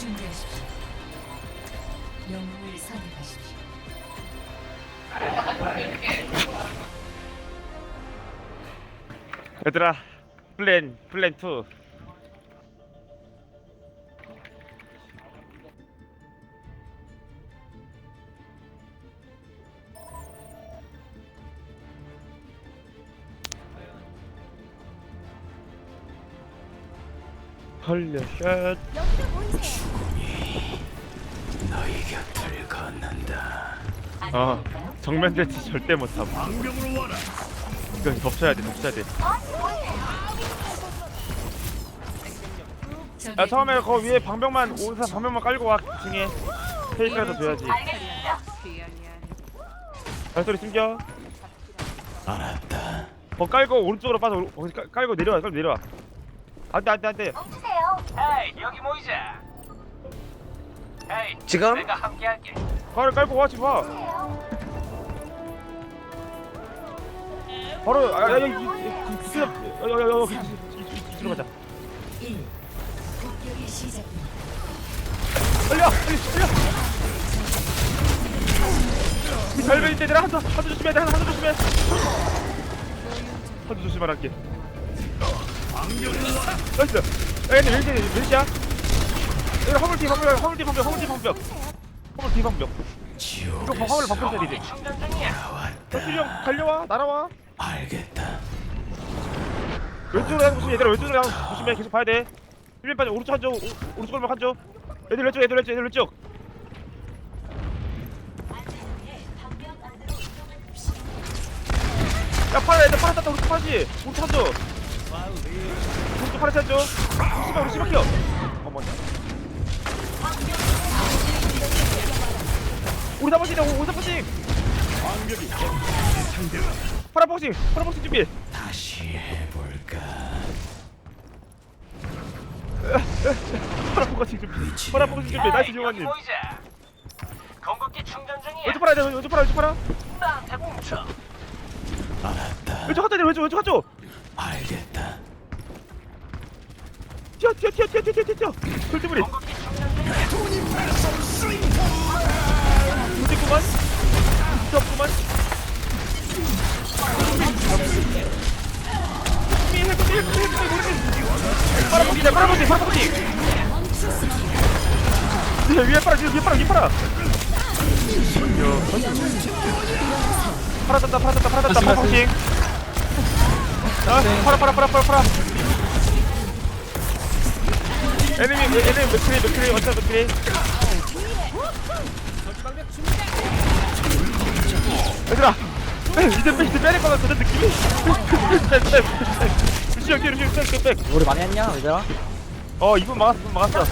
준비하십시오. 얘들아 플랜 플랜 2 헐려 쉣. 죽음이 너희 곁을 걷는다. 아 정면 대치 절대 못함. 방병으로 와라. 이거 덮쳐야 돼 덮쳐야 돼야 처음에 거 위에 방병만 오사 방병만 깔고 와 중에. 페이크라도 줘야지. 발소리 숨겨. 알았다. 거 깔고 오른쪽으로 빠져. 깔고 내려와 깔고 내려와. 안돼 안돼 안돼. 여기 모이자. 지금 내가 함께할게. 발을 깔고 와 지금 바로 아야야 이이이야야야 이쪽으로 가자 공격이 시작. 빨리 와 빨리 빨리 와 별배인데 얘들아 한대 한대 조심해 한대 한대 조심해 한대 조심하라 할게 나이스 야 근데 왼쪽에 왼쪽이야 여기 화물팀 화물 화물팀 방벽 화물팀 방벽. 화물팀 방벽. 이거 봐, 화물 방벽 때리지. 충전 중이야. 덕준이 형 달려와 날아와. 알겠다. 왼쪽으로 가서 조심해 얘들아 왼쪽으로 가서 조심해 계속 봐야 돼. 1면 빠져 오른쪽 한쪽 오른쪽 얼마 한쪽. 애들 왼쪽 애들 왼쪽 애들 왼쪽. 야 파라 애들 파라 땄다. 오른쪽 파라지? 오른쪽 한쪽. 오른쪽 파라 땄죠? 우리 우리 씨발게요 어머니 우리 다버지네 우리 다버지 파라 버지 파라 버지 준비 다시 해볼까. 파라 버지 준비 파라 버지 준비 나이스 모이자. 공격기 충전 중이야. 왼쪽 파라 왼쪽 파라 왼쪽 파라 나한테 뭉쳐. 알았다. 왼쪽 갔다 왼쪽 왼쪽 갔죠 알겠다. 튀어 튀어 튀어 튀어 튀어 튀어 튀어 돌대물이 공격기 충전 중이야. 문제구만 무섭구만 빨아보기 내 빨아보기 빨아보기 위에 빨아 위에 빨아 위에 빨아 팔아 떴다 팔아 떴다 팔아 떴다 파킹 팔아 팔아 팔아 팔아 팔아 에미미 에미미 맥크리 맥크리 어쩌 맥크리 얘들아 이제 빼 이제 빼야 될것 같은 느낌이 루시 형 뒤에 루시 형 백백 우리 많이 했냐 얘들아? 어 이분 막았어 이분 막았어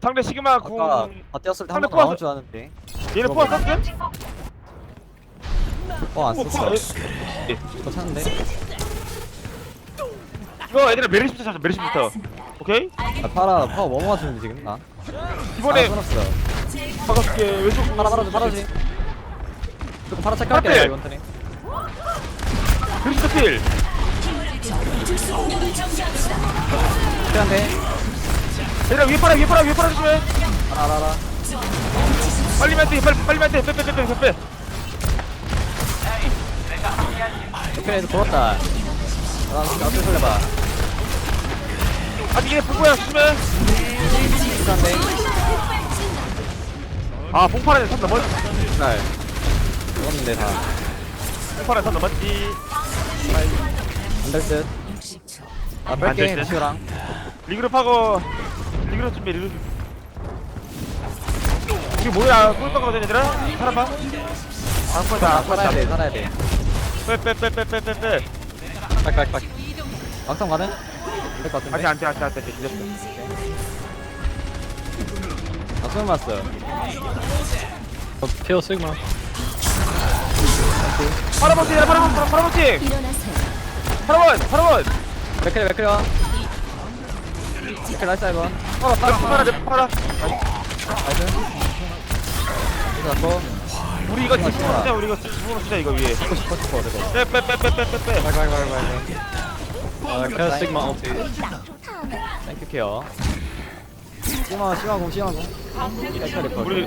상대 시그마 궁 아까 다 뛰었을 때 한 상대 번더 나올 포함- 줄 알았는데 얘네 포함 썼음? 어안 썼어 이거 찾는데? 이거 얘들아 메리시부터 잡자 메리시부터 오케이? 아 파라 파라 뭐 맞추는데 지금 나? 이번에 끊었어 박아줄게 왼쪽 파라 파라지 파라지 조금 파라 체크할게 파라 이번 턴에 메리시부터 필! 필요한데. 얘들아 위에 팔아 위에 팔아 위에 팔아 조심해. 알아 알아 알아. 빨리 멘트 빨리 빨리 멘트 빼빼빼빼빼 내가. 그래 돌았다. 나 어떻게 설레봐. 아직 얘 불고야 조심해. 필요한데 아 봉파라에 선 넘었 날 죽었는데 다. 봉파라에 선 넘었지. 안될듯. 아안될 뺄게 듯. 루시오랑. 리그룹 하고 리그룹 준비 리그룹 이게 뭐야? 꿀 거거든 얘들아? 살아봐 안 꺼다 안 살아야 돼 살아야 돼. 빼빼빼빼빼빼빼. 빡빡빡 막상 가는? 될것 같은데? 아직 안돼 안돼 안돼 늦었어 맞어 어, 피어 쓰기만 파라버티 얘들아 파라버티 파라버티 파라원 파라원 맥크리 맥크리 와. 맥크리 나이스 이번 파라 파라 파라 내 파라. 나이스. 이거 잡고 우리 이거 지붕으로 쓰자 우리 이거 지붕으로 쓰자 이거 위에. 잡고 싶어 싶어 저거 빼빼빼 빼 빼 빼 빼. 빨리 빨리 빨리 빨리 아 케어 시그마 ulti 땡큐 케어 심하 땡큐 리퍼 우리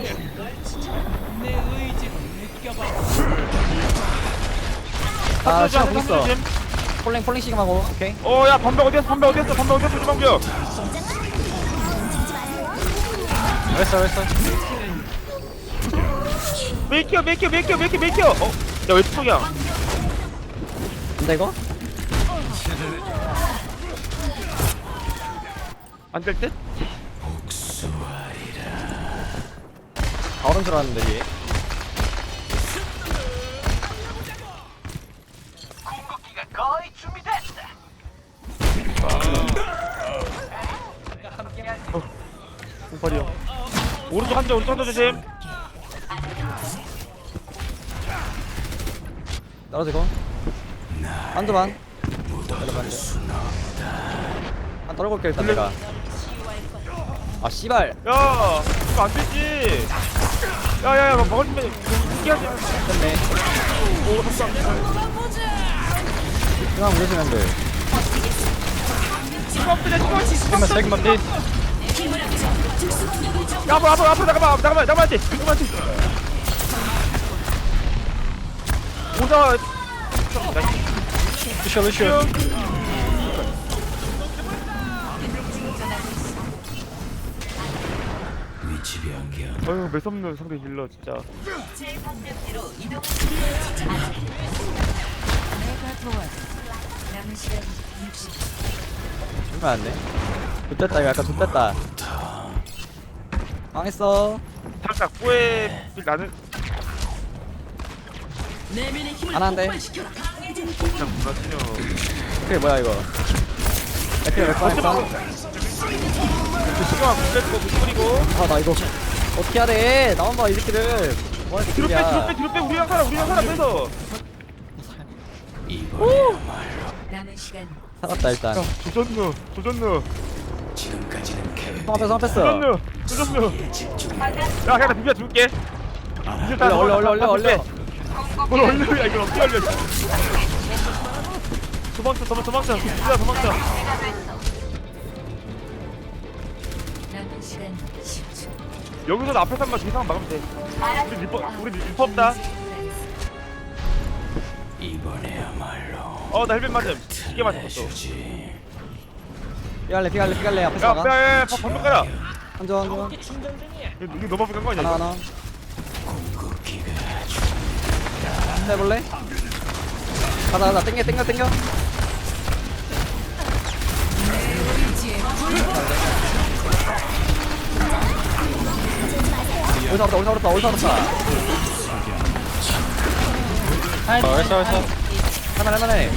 아 심하 공 있어. 조심. 폴링 폴링 시그마고 오케이. 어야 반벽 어디였어? 반벽 어디였어? 반벽 어디였어? 반벽 나이스 나이스. 메이키어 메이키어 메이키어 메이키어 메이키어 어야왜 투척이야? 근데 이거? 안 될 듯? 바로 줄 알았는데 얘. 궁극기가 거의 준비됐다. 공팔이요. 오른쪽 한대 오른쪽 한대 조심. 떨어지고 한두 반 내려반대 한 떨어볼게 일단 내가 아 씨발. 야 이거 안 되지. 야 야야 먹을 때 느끼하지. 됐네. 오 잠깐 중앙 물리시면 돼야 앞으로 앞으로 앞으로 잠깐만 잠깐만 잠깐만 지 잠깐만 지 오자. 루시오 루시오 어휴 매섭는 상대 힐러 진짜. 주면 안돼? 좋됐다 이거 약간 좋됐다. 망했어. 살짝 뿌에 나는. 안 한대 진짜 무너지냐 그게 뭐야 이거? 에피가 몇 번? 시간 뺏고 뿌리고 아나 이거 어떻게 돼? 나만 봐 이 새끼들. 뭐 하는 뒤로 빼 뒤로 새끼야. 빼 뒤로 빼. 우리랑 살아 우리랑 살아 빼서. 이번에야말로 남은 시간 살았다 일단. 야 조졌누 조졌누. 지금까지는 계획. 성합 뺐어 조졌누 조졌누. 야 그냥 나 비벼 줄게. 올려 올려 올려 올려. 올려 뭘 올려 야 이걸 어떻게 올려. 도망쳐 도망쳐 도망쳐. 도망쳐 여기서 나 앞에서 한번 계산 막으면 돼. 우리 리퍼 우리 리퍼 없다. 이번에야말로 어 나 헬멧 맞음. 이게 맞았어 해주지. 피갈래 피갈래 피갈래. 앞에서 나가. 야야야 방금 가라. 한조 한조. 이거 너무 앞에 간거 아니야 하나 이거? 하나 궁극기가 해볼래? 가자 가자. 땡겨 땡겨 땡겨 어디서 왔다 어디서 왔다 어디서 왔다 나이스 나이스 할만해 할만해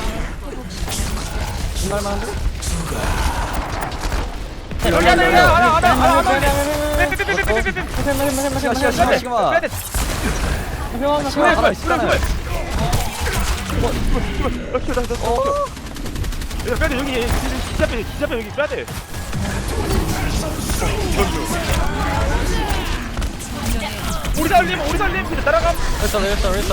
할만한데? 여기 하나 여기 하나 하나 하나 하나 하나 시간 시간 시간 시간 시간 하나 있잖아요 야, 빼야 돼 여기 진짜 빼 진짜 빼 여기 빼야 돼 우리 살림 우리 살림. 그냥 따라감. 나이스 나이스 나이스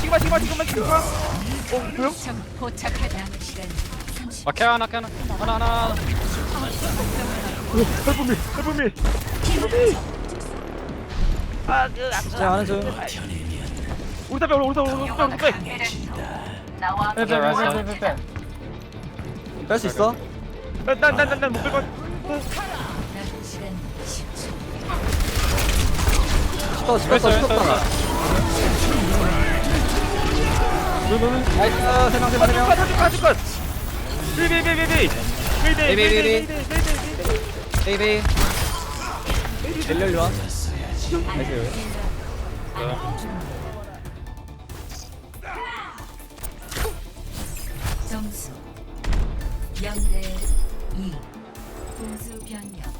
시그마 시그마 시그마 시그마 어 남은 시간 아 하나 하나. 하나 하나 하나. 헬프미 헬프미. 진짜 하는 중다빼빼 우리 다빼 우리 나와 나이스 나이스 뺄수 있어? 빼난난난못 빼고 슈터 슈터 하나 나이스 세명 세명 세명 가지 비비비비비 비비, 비비. 비비 베이비 렐려 일로와 나이스 점수 0대 2. 공수 변경.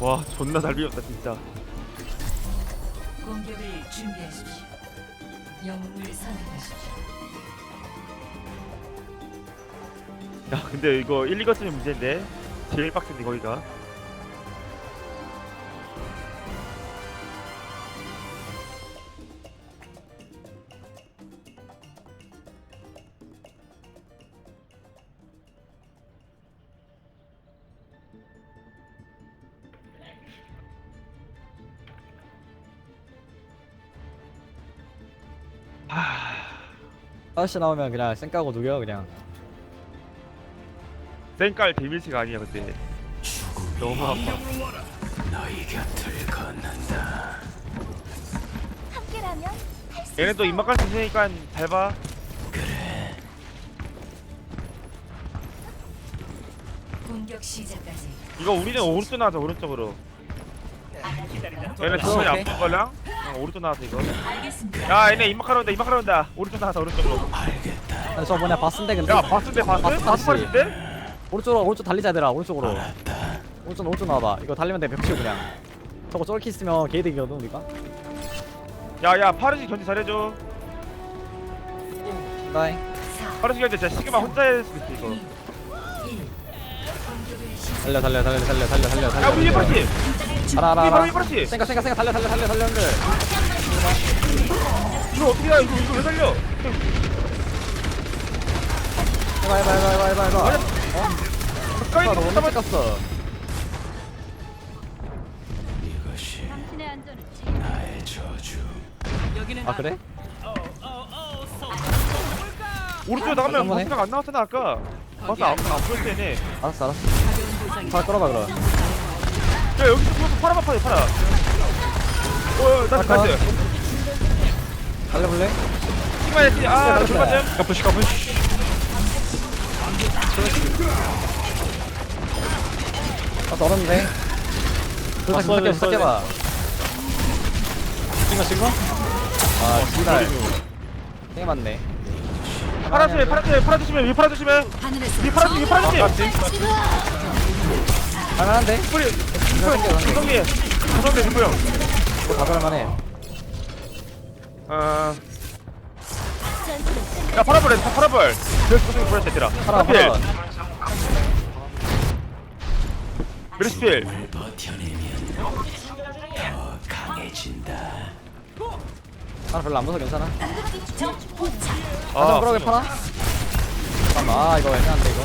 와 존나 잘 비웠다 진짜 공격을 준비하십시오. 영웅을 선택하십시오. 야 근데 이거 1, 2가 쓰면 문제인데 제일 빡센데 거기가 아저씨 나오면 그냥 쌩 까고 누겨 그냥. 쌩깔 데밀치가 아니야 그때 너무 아파. 너희 곁을 걷는다. 함께라면 얘네 또 입막 갈수 있으니까 잘봐. 공격 시작까지. 이거 우리는 오른쪽 나와서 오른쪽으로. 얘네 정말 오케이. 아픈 걸랑 어, 오른쪽 나와서 이거 알겠습니다. 야 얘네 입막하러 온다 입막하러 온다 오른쪽 나와서 오른쪽으로 저 뭐냐 바스인데 근데 야 봤는데 봤어? 봤어, 봤어. 봤는데? 오른쪽으로 오른쪽 달리자 얘들아 오른쪽으로. 오른쪽 오른쪽 나와봐 이거 달리면 돼 벽치고 그냥 저거 쫄키 있으면 게이득이거든 우리가 야야 파르시 견제 잘해줘 바이 4, 파르시 견제 진짜 시그마 혼자 할수 있어 이거 1. 공격을 시작. 달려 달려 달려 달려 달려 달려 달려 야 우리 달려. 파르시 알아 알아 우리 바로 알아 이 파르시 생각 생각 생각 달려 달려 달려 달려 형들 이거 어떻게 해 이거 이거 왜 살려 해봐 해봐 해봐 해봐 해봐 해봐 가까이 아, 너 있는 원래 깠어 이것이 당신의 안전은 나의 저주. 아 그래? 오른쪽 나가면. 버스가 안 나왔잖아 아까 버스 안, 안 얘네 알았어 알았어 잘 끌어봐 그럼 야 여기서 보면 팔아봐 팔아 팔아 어 나이스 아까. 달려볼래? 시그마 했지 아. 불맞음 까푸시 까푸시. 아 얼었는데? 아, 써야 돼, 써야 돼. 찍어 찍어? 아 지랄 되게 많네. 팔아주시면 팔아주시면 팔아주시면 위 팔아주시면. 하늘에서 위 팔아주시면 위 팔아주시면 가능한데? 뿌리 구성리 구성리 누구 형 이거 다 살만해 어... 야 파라볼 해 파라볼 그래서 구성이 보냈다 얘들아. 팔아 하필 팔아 메르시필. 을 버텨내면 더 강해진다. 팔아 별로 안 무서워 괜찮아? 아 가장 그러게 팔아? 잠깐만 아 이거 애매한데 이거.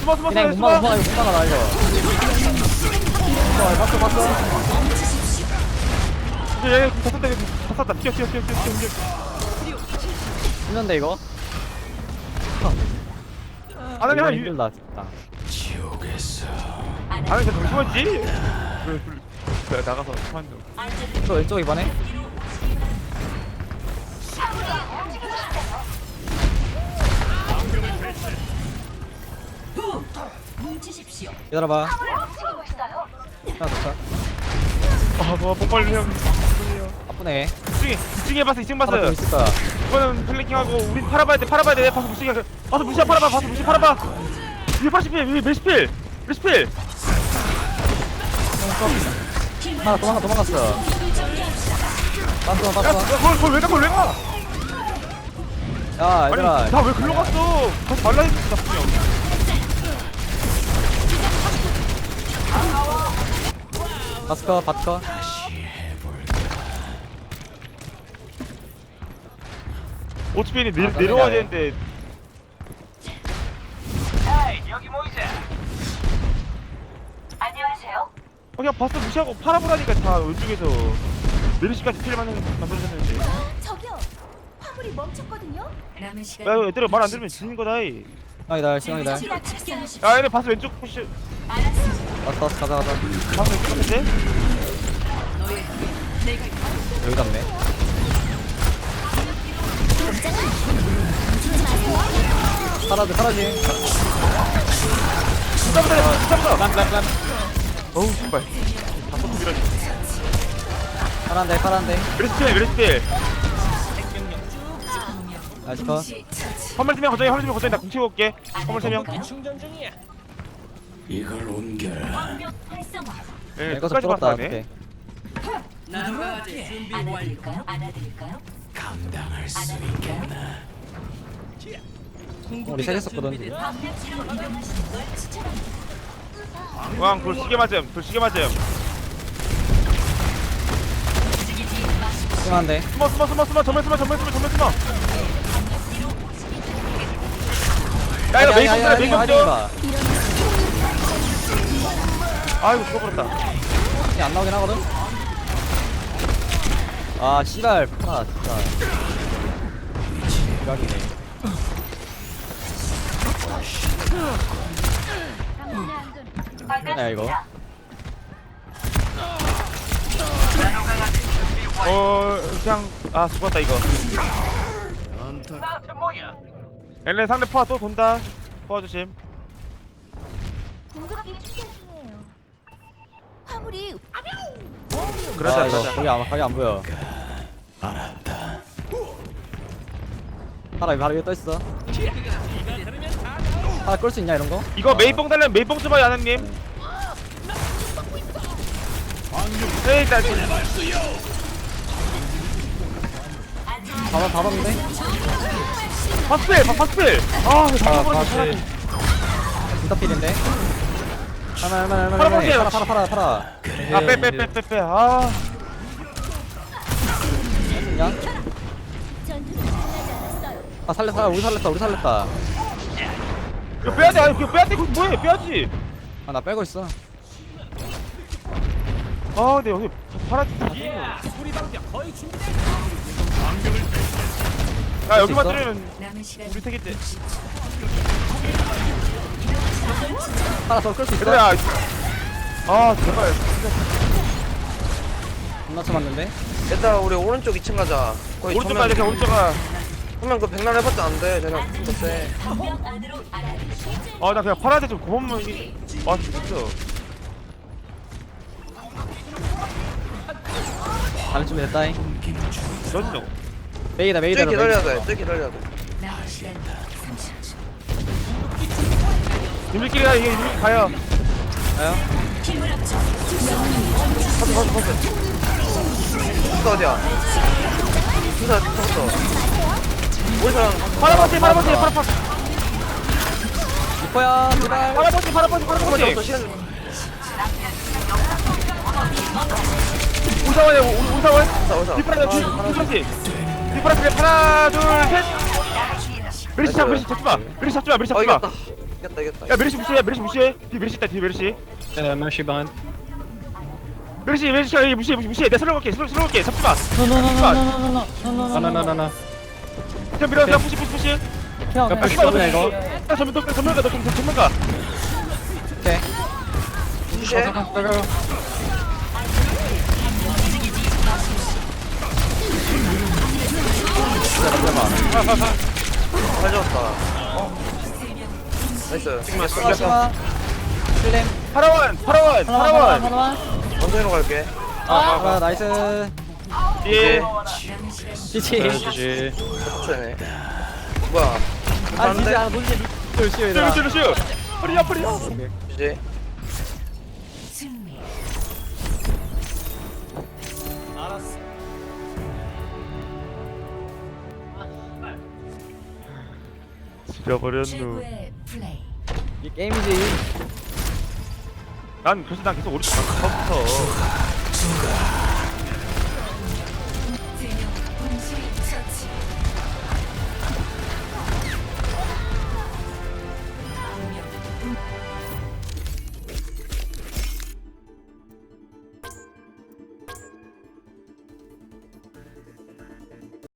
숨어 숨어 그냥 숨어. 못 막아 못 막아 이거 못 막아 나 이거 어, 봤어 봤어 이제 얘 다쳤다 다쳤다 뛰어 뛰어 뛰어 뛰어 뛰어 힘든데 이거? 안 하게 이거 한 힘들다 진짜 안 하게 더 심었지? 그래 나가서 한점 또 왼쪽 이번에. 기다려봐. 하나 좋다 아뭐 뽕빨리 형 아프네. 2층에 2층에 봤어 2층 하나 좀 봤어 있을 거야 이거는 플랭킹하고 우리 팔아봐야 돼 팔아봐야 돼. 봐서 무시해. 봐서 무시해 팔아봐 봐서 무시 팔아봐. 위에 80필 위에 메시필 메시필 하나 도망가 도망갔어. 땄어 야 땄어 그걸 그걸 왜 가? 그걸 왜 가? 야 아니 얘들아. 나왜 글로 갔어? 가서 말라 했지 나쁜 형 바스커 바스커 내, 아, 내려와야 그러네. 되는데 에이 여기 모이자. 안녕하세요. 어, 그냥 바스 무시하고 팔아보라니까 다 왼쪽에서 메르시까지 필 만든 만들어줬는데 저기요. 화물이 멈췄거든요. 남은 시간. 야 얘들아 말안 들으면 지는 거다 이. 시간이다 시간이다 착상하십시오. 야 얘네 바스 왼쪽 푸시 왔어 왔어 가자 가자. 같은데? 여기 갔네 사라져 사라지 진짜보다 진짜보다 람람람 어우 신발. 바스 밀어 파란데 파란데. 메르시필 메르시필. 나이스 컷. 화물 세명 거정이 화물 세명 거정이 나 공치고 올게. 화물 세명. 이 걸 옮겨라. 예, 끝까지 봤다네 어떡해 안아드릴까요? 안아드릴까요? 감당할 수 있겠나? 우리 셋이 썼거든 방면치로 이동하시는 걸 추천합니다. 왕 돌 시계 맞음 돌 시계 맞음 심한데 숨어 숨어 숨어 숨어 정면 숨어 정면 숨어 정면 숨어 야 이거 메이커 메이커 아니 좀아 이고 죽어버렸다. 이안 나오긴 하거든? 아 씨발. 파라 진짜. 대박이네. 야 이거. 어 그냥 아 죽었다 이거? 엘레 상대 포화 또 돈다. 중이에요. 화물이 그러자 아, 이거 그러자 거기 안 거기 안 보여 알았다. 바로 위에 떠 있어 파라 끌수 있냐 이런 거? 이거 메이뽕 달면 메이뽕 좀 봐요 아나님 에이 나 바로 바로인데? 파스필 파- 파스필 아아 다시 진짜 필인데? 하나 하나 하나 하나 볼게요. 파라 파라 파라 그래. 아빼 빼 빼 빼 빼아. 있냐? 전투는 끝나지 않았어요. 아 살렸다. 우리 살렸다. 우리 살렸다. 이거 빼야돼 아니 그거 빼야돼 그거 뭐해? 빼야지. 아 나 빼고 있어. 아 근데 여기 파라 야 여기만 있어? 들으면 남은 시간 우리 택인데 파라 저끌 수 있어? 그래야 아 제발 존나 쳐맞는데? 일단 우리 오른쪽 2층 가자. 거기 오른쪽 가야 돼 그냥 오른쪽 가 한명 그 백날 해봤자 안 돼. 쟤네 진짜 아나 그냥 파란색 좀 고맙면 아 진짜 다른 준비 됐다잉 전용 메이다 메이다 저기 기다려야 돼. 저기 기다려야 돼. 남은 시간 30초 님들끼리 가 이게 님들끼리 가요 가요? 가자 가자 가자. 진짜 어디야? 진짜 잡았어. 우리 사람 파라버티 파라버티 파라버티 제발 파라버티 파라버티 파라버티. 우사원에 우사원. 디프라스 디프라스 디프라스 하나 둘셋 메리시 잡 메리시 잡지마 메리시 잡지마 메리시 어 잡지 마 이겼다. 이겼다. 야 메리시 무시해 메리시 무시해. 뒤 메리시 있다 뒤 메리시. 네, 메시 반 메리시 메리시 야, 무시해 무시해 무시해. 내가 슬로우 갈게. 슬로우 슬로우 갈게 잡지마. 나나나나나 그냥 밀어 그냥 푸시 푸시 푸시. 형야 이거 뭐냐 이거. 야 전문 가 전문 가너 전문 가. 무시해. 잘 잡았다. 어. 나이스. 슬램 파라원 파라원 파라원 원정으로 갈게. 아 나이스 예 지치 쟤네. 뭐야? 아 가는데? 진짜 뭔지 루시 얘들아 슈, 슈, 슈. 허리야 허리야 이제 지려버렸누 최고의 플레이. 이게 게임이지. 난 그래서 난 계속 오른쪽 가서 붙어